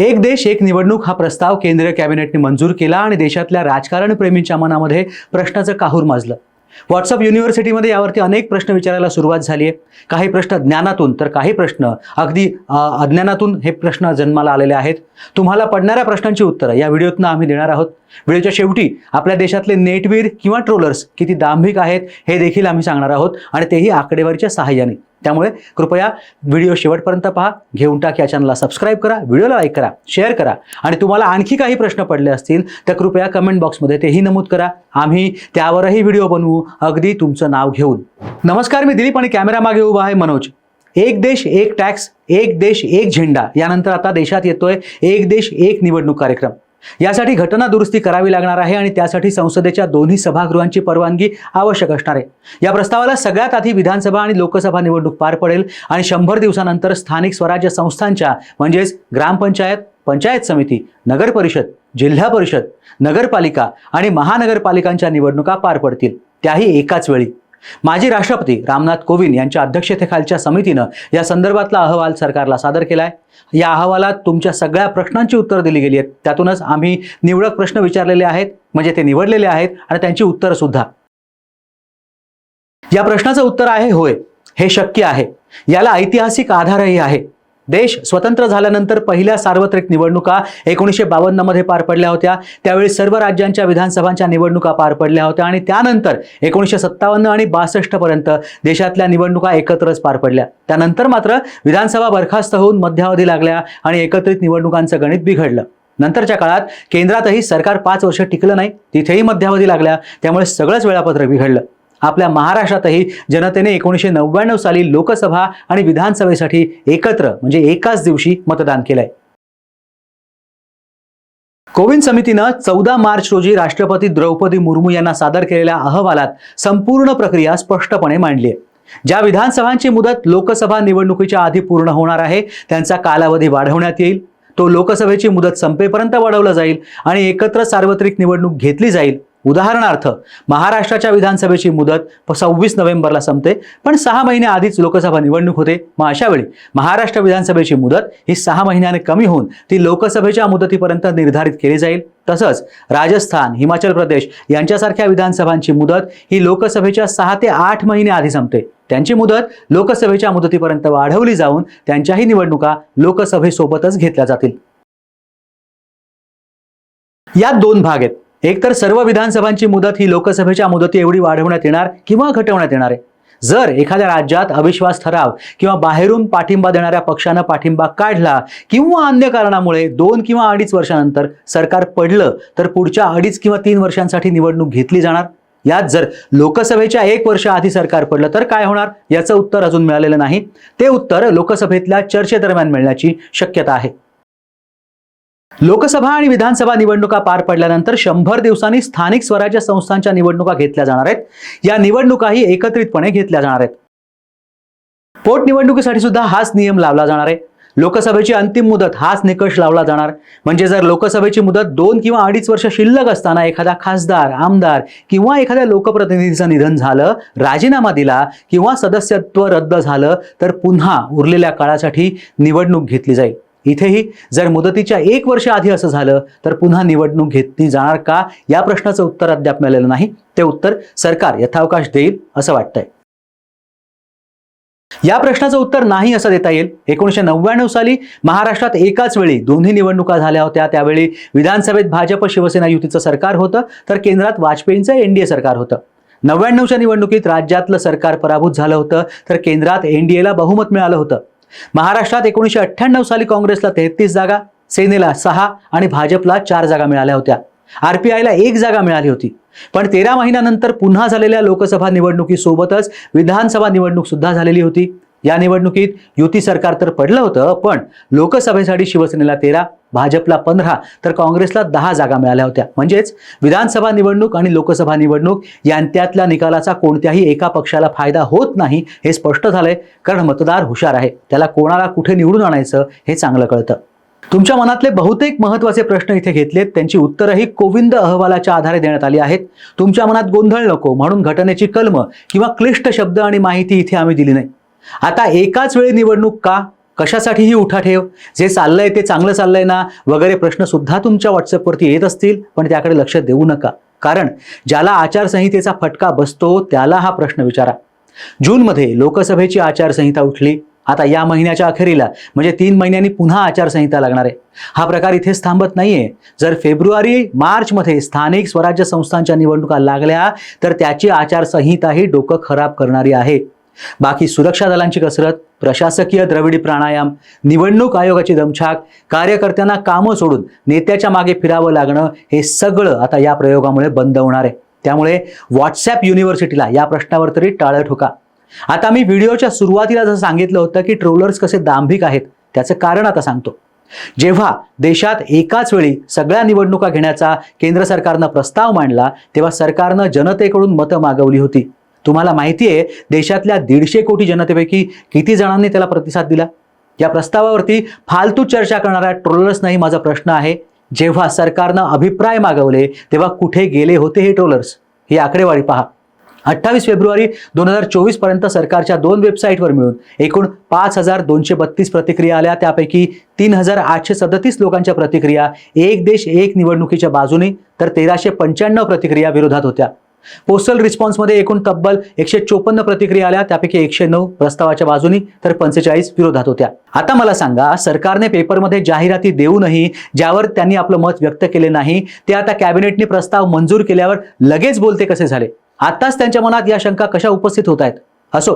एक देश एक निवडणूक हा प्रस्ताव केंद्रीय कॅबिनेटने मंजूर केला आणि देशातल्या राजकारणप्रेमींच्या मनामध्ये प्रश्नाचं काहूर माजलं. व्हॉट्सअप युनिव्हर्सिटीमध्ये यावरती अनेक प्रश्न विचारायला सुरुवात झाली आहे. काही प्रश्न ज्ञानातून तर काही प्रश्न अगदी अज्ञानातून हे प्रश्न जन्माला आलेले आहेत. तुम्हाला पडणाऱ्या प्रश्नांची उत्तरं या व्हिडिओतनं आम्ही देणार आहोत. व्हिडिओच्या शेवटी आपल्या देशातले नेटवीर किंवा ट्रोलर्स किती दांभिक आहेत हे देखील आम्ही सांगणार आहोत आणि तेही आकडेवारीच्या सहाय्याने. त्यामुळे कृपया व्हिडिओ शेवटपर्यंत पहा घेऊन टाक या चॅनलला सबस्क्राईब करा व्हिडिओला लाईक करा शेअर करा. आणि तुम्हाला आणखी काही प्रश्न पडले असतील तर कृपया कमेंट बॉक्समध्ये तेही नमूद करा. आम्ही त्यावरही व्हिडिओ बनवू. अगदी तुमचं नाव घेऊन. नमस्कार मी दिलीप आणि कॅमेरा मागे उभा आहे मनोज. एक देश एक टॅक्स एक देश एक झेंडा. यानंतर आता देशात येतोय एक देश एक निवडणूक कार्यक्रम. यासाठी घटना दुरुस्ती करावी लागणार आहे आणि त्यासाठी संसदेच्या दोन्ही सभागृहांची परवानगी आवश्यक असणार आहे. या प्रस्तावाला सगळ्यात आधी विधानसभा आणि लोकसभा निवडणूक पार पडेल आणि शंभर दिवसानंतर स्थानिक स्वराज्य संस्थांच्या म्हणजेच ग्रामपंचायत पंचायत समिती नगर परिषद जिल्हा परिषद नगरपालिका आणि महानगरपालिकांच्या निवडणुका पार पडतील. त्याही एकाच वेळी. माजी राष्ट्रपती रामनाथ कोविंद यांच्या अध्यक्षतेखालच्या समितीनं या संदर्भातला अहवाल सरकारला सादर केलाय. या अहवालात तुमच्या सगळ्या प्रश्नांची उत्तरं दिली गेली आहेत. त्यातूनच आम्ही निवडक प्रश्न विचारलेले आहेत म्हणजे ते निवडलेले आहेत आणि त्यांची उत्तरं सुद्धा. या प्रश्नाचं उत्तर आहे होय. हे शक्य आहे. याला ऐतिहासिक आधारही आहे. देश स्वतंत्र झाल्यानंतर पहिल्या सार्वत्रिक निवडणुका एकोणीसशे बावन्नमध्ये पार पडल्या होत्या. त्यावेळी सर्व राज्यांच्या विधानसभांच्या निवडणुका पार पडल्या होत्या आणि त्यानंतर एकोणीसशे सत्तावन्न आणि बासष्टपर्यंत देशातल्या निवडणुका एकत्रच पार पडल्या. त्यानंतर मात्र विधानसभा बरखास्त होऊन मध्यावधी लागल्या आणि एकत्रित निवडणुकांचं गणित बिघडलं. नंतरच्या काळात केंद्रातही सरकार पाच वर्ष टिकलं नाही तिथेही मध्यावधी लागल्या त्यामुळे सगळंच वेळापत्रक बिघडलं. आपल्या महाराष्ट्रातही जनतेने एकोणीसशे नव्याण्णव साली लोकसभा आणि विधानसभेसाठी एकत्र म्हणजे एकाच दिवशी मतदान केलंय. कोविंद समितीनं चौदा मार्च रोजी राष्ट्रपती द्रौपदी मुर्मू यांना सादर केलेल्या अहवालात संपूर्ण प्रक्रिया स्पष्टपणे मांडली आहे ज्या विधानसभांची मुदत लोकसभा निवडणुकीच्या आधी पूर्ण होणार आहे त्यांचा कालावधी वाढवण्यात येईल. तो लोकसभेची मुदत संपेपर्यंत वाढवला जाईल आणि एकत्र सार्वत्रिक निवडणूक घेतली जाईल. उदाहरणार्थ महाराष्ट्राच्या विधानसभेची मुदत सव्वीस नोव्हेंबरला संपते पण सहा महिने आधीच लोकसभा निवडणूक होते. मग अशा वेळी महाराष्ट्र विधानसभेची मुदत ही सहा महिन्याने कमी होऊन ती लोकसभेच्या मुदतीपर्यंत निर्धारित केली जाईल. तसंच राजस्थान हिमाचल प्रदेश यांच्यासारख्या विधानसभांची मुदत ही लोकसभेच्या सहा ते आठ महिने आधी संपते. त्यांची मुदत लोकसभेच्या मुदतीपर्यंत वाढवली जाऊन त्यांच्याही निवडणुका लोकसभेसोबतच घेतल्या जातील. यात दोन भाग आहेत. एकतर सर्व विधानसभांची मुदत ही लोकसभेच्या मुदती एवढी वाढवण्यात येणार किंवा घटवण्यात येणार आहे. जर एखाद्या राज्यात अविश्वास ठराव किंवा बाहेरून पाठिंबा देणाऱ्या पक्षानं पाठिंबा काढला किंवा अन्य कारणामुळे दोन किंवा अडीच वर्षानंतर सरकार पडलं तर पुढच्या अडीच किंवा तीन वर्षांसाठी निवडणूक घेतली जाणार? यात जर लोकसभेच्या एक वर्ष आधी सरकार पडलं तर काय होणार? याचं उत्तर अजून मिळालेलं नाही. ते उत्तर लोकसभेतल्या चर्चेदरम्यान मिळण्याची शक्यता आहे. लोकसभा आणि विधानसभा निवडणुका पार पडल्यानंतर शंभर दिवसांनी स्थानिक स्वराज्य संस्थांच्या निवडणुका घेतल्या जाणार आहेत. या निवडणुकाही एकत्रितपणे घेतल्या जाणार आहेत. पोटनिवडणुकीसाठी सुद्धा हाच नियम लावला जाणार आहे. लोकसभेची अंतिम मुदत हाच निकष लावला जाणार. म्हणजे जर लोकसभेची मुदत दोन किंवा अडीच वर्ष शिल्लक असताना एखादा खासदार आमदार किंवा एखाद्या लोकप्रतिनिधीचं निधन झालं राजीनामा दिला किंवा सदस्यत्व रद्द झालं तर पुन्हा उरलेल्या काळासाठी निवडणूक घेतली जाईल. इथेही जर मुदतीच्या एक वर्ष आधी असं झालं तर पुन्हा निवडणूक घेतली जाणार का? या प्रश्नाचं उत्तर अद्याप मिळालेलं नाही. ते उत्तर सरकार यथावकाश देईल असं वाटतंय. या प्रश्नाचं उत्तर नाही असं देता येईल. एकोणीसशे नव्याण्णव साली महाराष्ट्रात एकाच वेळी दोन्ही निवडणुका झाल्या होत्या. त्यावेळी विधानसभेत भाजप शिवसेना युतीचं सरकार होतं तर केंद्रात वाजपेयींचं एनडीए सरकार होतं. नव्याण्णवच्या निवडणुकीत राज्यातलं सरकार पराभूत झालं होतं तर केंद्रात एनडीएला बहुमत मिळालं होतं. महाराष्ट्रात एकोणीसशे अठ्ठ्याण्णव साली काँग्रेसला तेहतीस जागा सेनेला सहा आणि भाजपला चार जागा मिळाल्या होत्या. आरपीआयला एक जागा मिळाली होती. पण तेरा महिन्यानंतर पुन्हा झालेल्या लोकसभा निवडणुकीसोबतच विधानसभा निवडणूक सुद्धा झालेली होती. या निवडणुकीत युती सरकार तर पडलं होतं पण लोकसभेसाठी शिवसेनेला तेरा भाजपला पंधरा तर काँग्रेसला दहा जागा मिळाल्या होत्या. म्हणजेच विधानसभा निवडणूक आणि लोकसभा निवडणूक यांत्यातल्या निकालाचा कोणत्याही एका पक्षाला फायदा होत नाही हे स्पष्ट झालंय. कारण मतदार हुशार आहे. त्याला कोणाला कुठे निवडून आणायचं हे चांगलं कळतं. तुमच्या मनातले बहुतेक महत्त्वाचे प्रश्न इथे घेतलेत. त्यांची उत्तरंही कोविंद अहवालाच्या आधारे देण्यात आली आहेत. तुमच्या मनात गोंधळ नको म्हणून घटनेची कलम किंवा क्लिष्ट शब्द आणि माहिती इथे आम्ही दिली नाही. आता एकाच वेळी निवडणूक का? कशासाठी ही उठाठेव जे चाललंय ते चांगलं चाललंय ना? वगैरे प्रश्नसुद्धा तुमच्या व्हॉट्सअपवरती येत असतील पण त्याकडे लक्ष देऊ नका. कारण ज्याला आचारसंहितेचा फटका बसतो त्याला हा प्रश्न विचारा. जूनमध्ये लोकसभेची आचारसंहिता उठली. आता या महिन्याच्या अखेरीला म्हणजे तीन महिन्यांनी पुन्हा आचारसंहिता लागणार आहे. हा प्रकार इथेच थांबत नाहीये. जर फेब्रुवारी मार्चमध्ये स्थानिक स्वराज्य संस्थांच्या निवडणुका लागल्या तर त्याची आचारसंहिताही डोकं खराब करणारी आहे. बाकी सुरक्षा दलांची कसरत प्रशासकीय द्रविडी प्राणायाम निवडणूक आयोगाची दमछाक कार्यकर्त्यांना कामं सोडून नेत्याच्या मागे फिरावं लागणं हे सगळं आता या प्रयोगामुळे बंद होणार आहे. त्यामुळे व्हॉट्सॲप युनिव्हर्सिटीला या प्रश्नावर तरी टाळं ठोका. आता मी व्हिडिओच्या सुरुवातीला जसं सांगितलं होतं की ट्रोलर्स कसे दांभिक आहेत त्याचं कारण आता सांगतो. जेव्हा देशात एकाच वेळी सगळ्या निवडणुका घेण्याचा केंद्र सरकारनं प्रस्ताव मांडला तेव्हा सरकारनं जनतेकडून मतं मागवली होती. तुम्हाला माहिती आहे देशातल्या दीडशे कोटी जनतेपैकी किती जणांनी त्याला प्रतिसाद दिला? या प्रस्तावावरती फालतू चर्चा करणाऱ्या ट्रोलर्सनाही माझा प्रश्न आहे. जेव्हा सरकारनं अभिप्राय मागवले तेव्हा कुठे गेले होते हे ट्रोलर्स? ही आकडेवारी पहा. अठ्ठावीस फेब्रुवारी दोन हजार चोवीसपर्यंत सरकारच्या दोन वेबसाईटवर मिळून एकूण पाच हजार दोनशे बत्तीस प्रतिक्रिया आल्या. त्यापैकी तीन हजार आठशे सदतीस लोकांच्या प्रतिक्रिया एक देश एक निवडणुकीच्या बाजूने तर तेराशे पंच्याण्णव प्रतिक्रिया विरोधात होत्या. पोस्टल रिस्पॉन्समध्ये एकूण तब्बल एकशे चोपन्न प्रतिक्रिया आल्या. त्यापैकी एकशे नऊ प्रस्तावाच्या बाजूनी तर पंचेचाळीस विरोधात होत्या. आता मला सांगा सरकारने पेपरमध्ये जाहिराती देऊनही ज्यावर त्यांनी आपलं मत व्यक्त केले नाही ते आता कॅबिनेटने प्रस्ताव मंजूर केल्यावर लगेच बोलते कसे झाले? आताच त्यांच्या मनात या शंका कशा उपस्थित होत आहेत? असो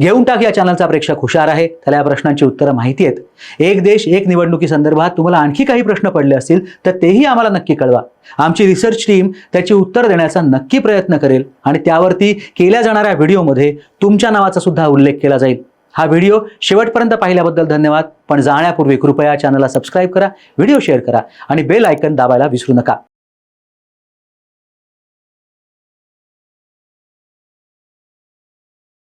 घेऊन टाक या चॅनलचा प्रेक्षक हुशार आहे. त्याला या प्रश्नांची उत्तरं माहिती आहेत. एक देश एक निवडणुकी संदर्भात तुम्हाला आणखी काही प्रश्न पडले असतील तर तेही आम्हाला नक्की कळवा. आमची रिसर्च टीम त्याची उत्तर देण्याचा नक्की प्रयत्न करेल आणि त्यावरती केल्या जाणाऱ्या व्हिडिओमध्ये तुमच्या नावाचा सुद्धा उल्लेख केला जाईल. हा व्हिडिओ शेवटपर्यंत पाहिल्याबद्दल धन्यवाद. पण जाण्यापूर्वी कृपया चॅनलला सबस्क्राईब करा व्हिडिओ शेअर करा आणि बेल आयकन दाबायला विसरू नका.